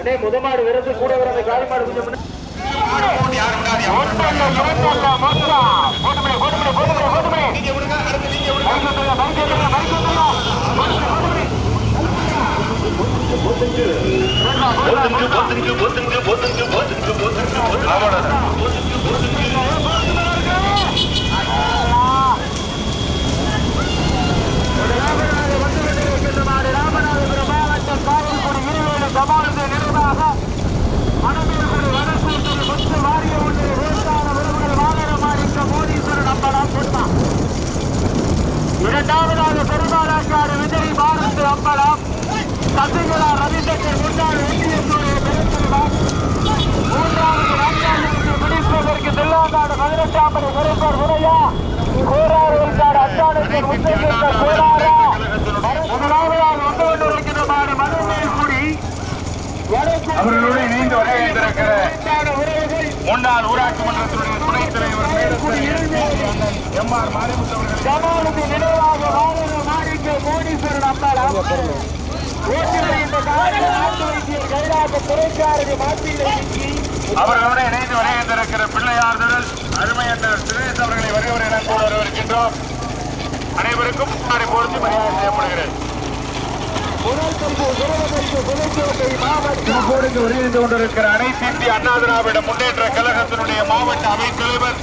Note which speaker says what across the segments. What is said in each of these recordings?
Speaker 1: அண்ணே முதமாடு விரது கூட வர அந்த காளி மாடு கொஞ்சம் முன்ன- ராமநாதபுரம் மாவட்டம் காவல்குடி இருவேலு சமாளித்த நிர்வாக மணமேல்குடி வடக்கூட்டணி முத்து வாரிய ஒன்றிய வேட்பாள விருதுகள் வாகனமாடிக்க மோதீஸ்வரன் அம்பலம் கொடுத்தான் இரண்டாவதாக பெருமாளாக்காடு விஜய் பாரத் அம்பலம் சசிகலா ரவிசங்கர் முன்னாள் ஒன்றியத்துடைய பெருந்தலைவர் மூன்றாவது ராஜாஜிக்கு பிடிப்பதற்கு தில்லாங்காடு பதினெட்டாம் படி முறையா கோராறு உள்காடு அச்சானத்தில் முத்தேஸ்வரர் கோராரா முதலாவதாக வந்து கொண்டிருக்கின்ற மாடு மனுமேல்குடி
Speaker 2: அவர்களோடு இணைந்து வருகின்றிருக்கிற முன்னாள் ஊராட்சி மன்றத்தினுடைய துணைத் தலைவர் எம் ஆர் மாரிமுத்து அவர்கள்
Speaker 1: ஜமாலுக்கு நினைவாக மாணிக்க கோடீஸ்வரன் காலையில் நாட்டு வைத்தியர்
Speaker 2: அவர்களோடு இணைந்து வருகின்றிருக்கிற பிள்ளையார் திரள் அருமையண்டர் சுரேஷ் அவர்களை வருகிறவர் என கூட வரவேற்கின்றோம். அனைவருக்கும் மாறி பொருத்தி மரியாதை செய்யப்படுகிறது வருகின்ற கொண்டிருக்கிற அனைத்து இந்திய அண்ணா திராவிட முன்னேற்ற கழகத்தினுடைய மாவட்ட அவைத் தலைவர்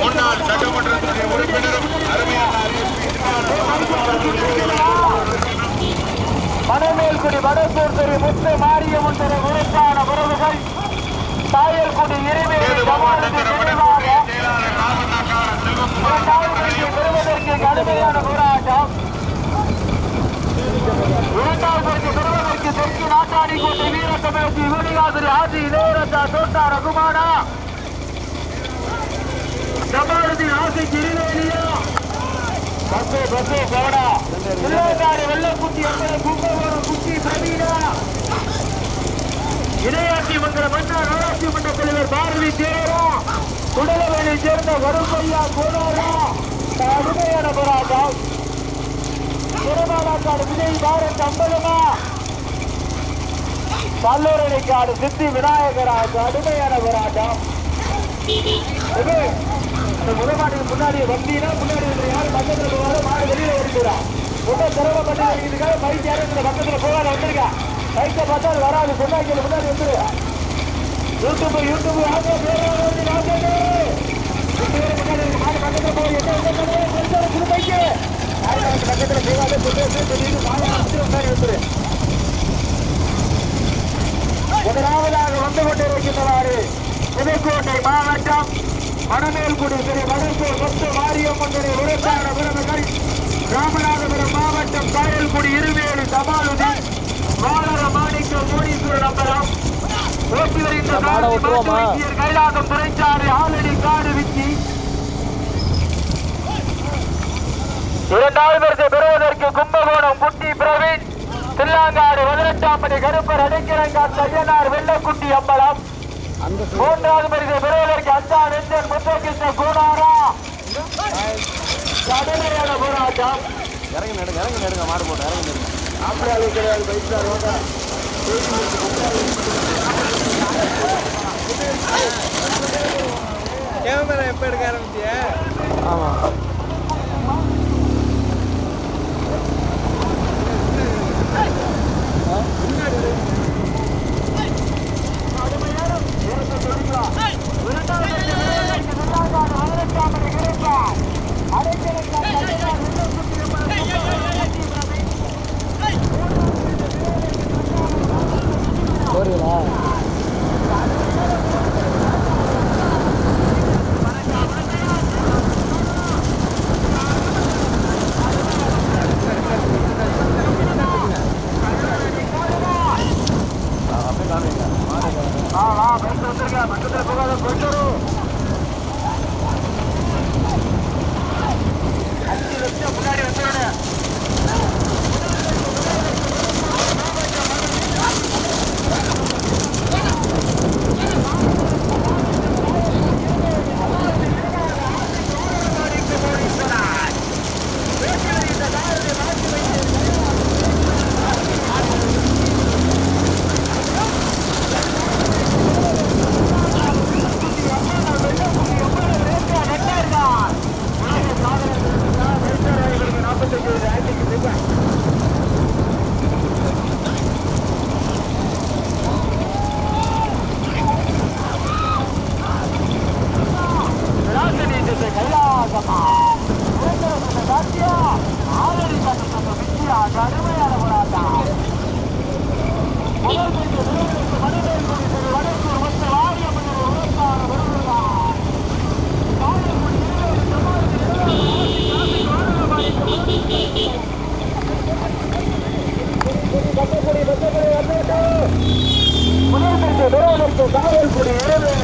Speaker 2: முன்னாள் சட்டமன்றத்தினுடைய உறுப்பினரும் அருமையான
Speaker 1: மணமேல்குடி வடக்கூர் தெரு முத்து மாரியம்மன் தெரு உரைக்கான உறவுகள் இரண்டாவது பரிசு பெறுவதற்கு கடுமையான போராட்டம். இரண்டாவது பரிசு பெறுவதற்கு தெற்கு நாட்டாடி கோட்டை வீரசமேசி யூனிகாசிரி ஆதி இளையராஜா தோட்டா ரகுமானா. ஜமாலுதீன் ஆசை கிரிவேலியா பஸ்ஸு பஸ்ஸு கவடா திருவேங்காடு வெள்ளக்குட்டி அம்பல கும்பகோணம் குட்டி பிரவீனா இடையாட்சி மன்ற மன்னர் ஊராட்சி மன்ற தலைவர் பாரதி தேரா குடலவேலை சேர்ந்த வரும்பையா கோடாரா கடுமையான போராட்டம் திருமாலாக்காடு விஜய் பாரத் அம்பலமா? கல்லூரணிக்காடு சித்தி விநாயகராஜ் கடுமையான போராட்டம் முதமாட்டுக்கு முன்னாடி வந்தீங்கன்னா முன்னாடி இருக்கிற யாரும் பக்கத்துல போகாத மாடு வெளியில ஓடிடுறா ரொம்ப சிரமம் பைக் யாரும் இந்த பக்கத்துல போகாத வந்திருக்கா? பைக்கை பார்த்தா அது வராது. சொன்னாங்க முன்னாடி வந்துரு. யூடியூப் யூடியூப் ஆட்டோ பேரோட வந்து நாசமே ரெண்டு போய் பைக்கு. யாரும் பக்கத்துல முன்னாடி வந்துரு. முதலாவதாக வந்து கொண்டிருக்கின்றவாறு புதுக்கோட்டை மாவட்டம் மணமேல்குடி திரு வடக்கூர் சொத்து மாரியம்மனுடைய விவசாய உறவுகள் ராமநாதபுரம் மாவட்டம் காயல்குடி இருவேலு சமாலுதீன் வாழர மாணிக்கம் கோடீஸ்வரர் அம்பலம் ஓட்டி வருகின்ற கைலாசம் துறைச்சாறு ஆலடி காடு விக்கி. இரண்டாவது பரிசு பெறுவதற்கு கும்பகோணம் குட்டி பிரவீன். தில்லாங்காடு பதினெட்டாம்படி கருப்பர் அடைக்கிறங்காட் ஐயனார் வெள்ளக்குட்டி அம்பலம். மூன்றாவது பரிசு பெறுவதற்கு அஞ்சா நெஞ்சன் முத்தகிருஷ்ண கூடாரா கடுமையான போராட்டம்
Speaker 3: இறங்கி நடுங்க இறங்கி நடுங்க மாடு போட்டு இறங்கி நடுங்க
Speaker 1: ஆம்பளை கிடையாது பைக்கார் ஓட
Speaker 3: கேமரா எப்போ எடுக்க ஆரம்பிச்சிய? ஆமாம்
Speaker 1: காவல்துறை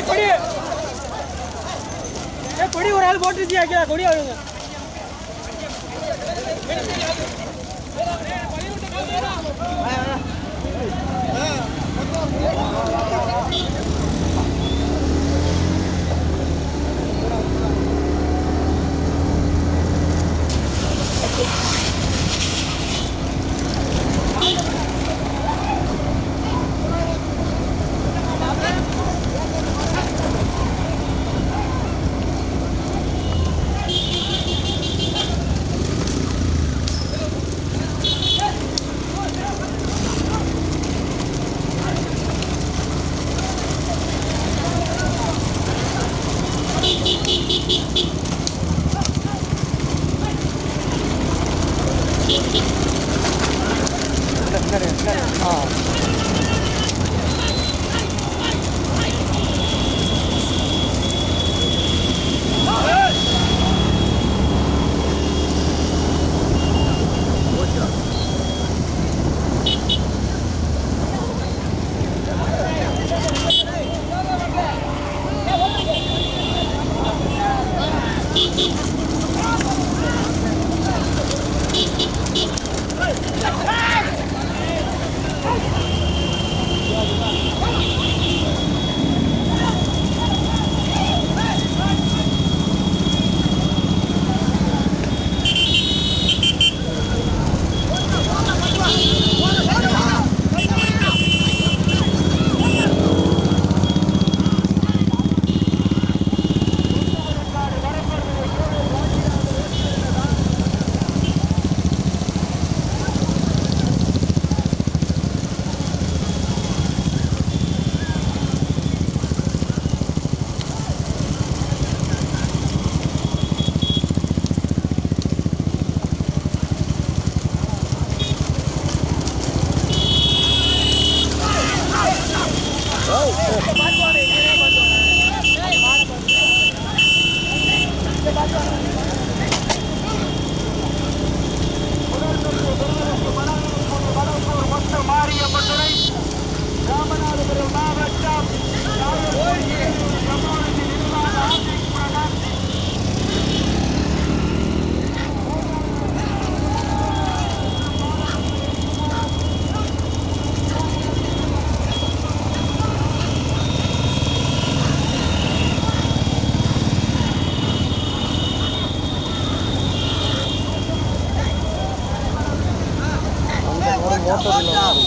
Speaker 4: கொடி கொடி. ஏ கொடி ஒரு ஆள் போட்டுருச்சியா? கீழே கொடி அழுங்க
Speaker 1: மாரியம்மன் மாட்டு வைத்தியர் கைலாசம்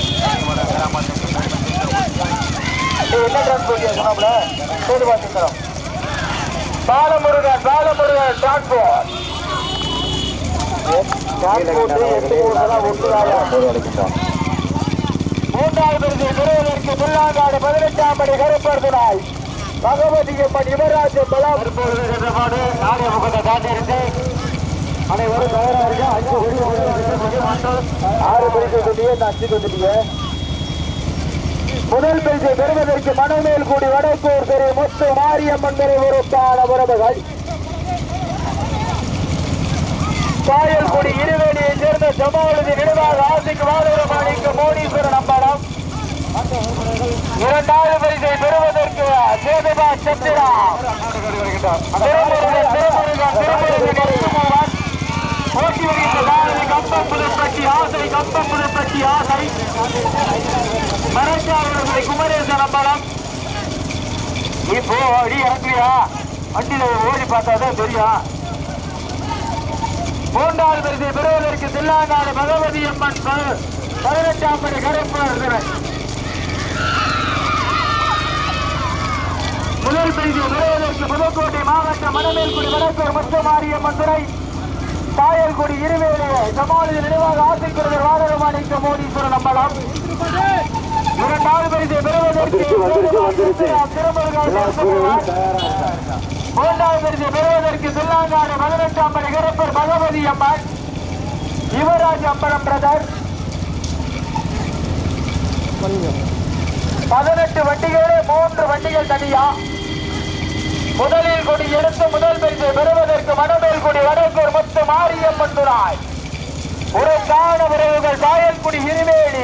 Speaker 1: என்ன டிரான்ஸ்போர்ட் சொன்னாப்ல சேதுபா சத்திரம் பாலமுருகன் பாலமுருகன் டிரான்ஸ்போர்ட் மூன்றாவது பரிசை பெறுவதற்கு முள்ளாங்காடு பதினெட்டாம் படி கருப்பர்துனாய் பகவதியம்மன் யுவராஜ பலம்.
Speaker 2: தற்பொழுது சென்ற மாடு நாணய முகத்தை தாண்டியிருந்து
Speaker 1: அனைவரும் தயாரா இருக்க அஞ்சு ஆறு சொல்லியே இந்த அஞ்சு வந்துட்டீங்க முதல் பரிசை பெறுவதற்கு மணமேல் கூடி வடக்கூர் தெரு முத்து மாரியம்மன் தெரு உறுப்பான உறவுகள் காயல்குடி இருவேணியை சேர்ந்த ஜமாலுதி நினைவாக ஆசிக்கு வாதவரமாணிக்கு மோனீஸ்வரன் அம்பலம் இரண்டாவது பரிசை பெறுவதற்கு சேதுபா சத்திரா திருமுருகன் திருமுருகன் திருமுருகன் நரசிம்மன் போட்டி வருகின்ற நாளை கம்பம் புதுப்பட்டி ஆசை கம்பம் புதுப்பட்டி ஆசை மரச்சாரர்களை குமரேசன் அம்பலம் இப்போ அடி இறங்குறியா வண்டியில ஓடி பார்த்தாதான் தெரியும். மூன்றாவது பரிசை பெறுவதற்கு தில்லாங்காடு பகவதி அம்மன் பதினெட்டாம் படி கருப்பு முதல் பரிசை பெறுவதற்கு புதுக்கோட்டை மாவட்ட மணமேல்குடி வடக்கூர் முத்துமாரியம்மன் துறை. காயல்குடி இருவேலு சமாளி நினைவாக ஆசைக்குறவர் வாரமாணிக்க மோடீஸ்வரன் அம்பலம். இரண்டாவது பரிசை பெறுவதற்கு மூன்றாவது பரிசை பெறுவதற்கு சில்லாங்காடு பதினெட்டாம் படி கருப்பர் பகவதி அம்மன். யுவராஜ் அம்பலம் பிரதர். பதினெட்டு வண்டிகளே மூன்று வண்டிகள் தனியா. முதலில் கொடி எடுத்து முதல் பரிசை பெறுவதற்கு மனமேல் கொடி வடக்கூர் முத்து மாரியம்மன் துராய் ஒரு காண உறவுகள் காயல்குடி இருவேலி.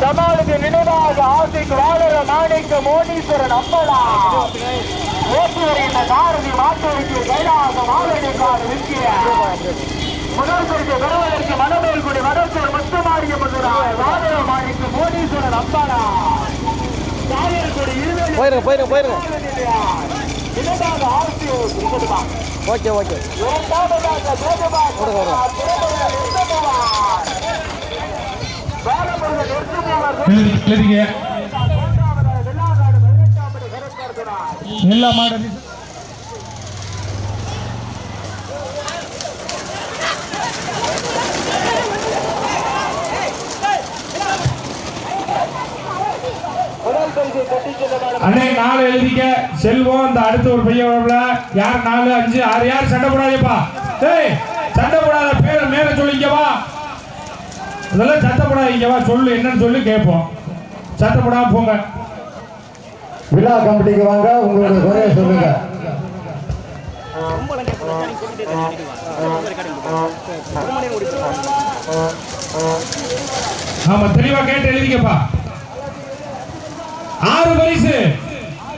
Speaker 1: சமாளுக்கு நினைவாக ஆசைக்கு வாழற மாணிக்க மோனீஸ்வரன் அம்மலா. ஓட்டி வருகின்ற காரதி மாட்டுக்கு கைலாச மாலடி காடு விற்கிற முதல் பரிசை பெறுவதற்கு மனமேல் கொடி வடக்கூர் முத்து மாரியம்மன் துறாய் வாழற மாணிக்க மோனீஸ்வரன் அம்மலா. காயல்குடி இருவேலி.
Speaker 3: போயிருங்க போயிருங்க போயிருங்க. Okay okay.
Speaker 1: இரண்டாவதாக
Speaker 5: எல்லா மாடல் அண்ணே நாளை எழுதிக்க. செல்வம் இந்த அடுத்த ஒரு பையன் வரல யார் நாலு அஞ்சு ஆறு யார்? சண்டை போடாதேப்பா. டேய் சண்டை போடாத பேர் மேல சொல்லிக்கவா இதெல்லாம் சத்தம் போடாதீங்கவா சொல்லு என்னன்னு சொல்லி கேட்போம். சத்தம் போடாம போங்க.
Speaker 6: விழா கமிட்டிக்கு வாங்க உங்களுடைய குறைய சொல்லுங்க.
Speaker 5: ஆமா தெளிவா கேட்டு எழுதிக்கப்பா. ஆறு பரிசு.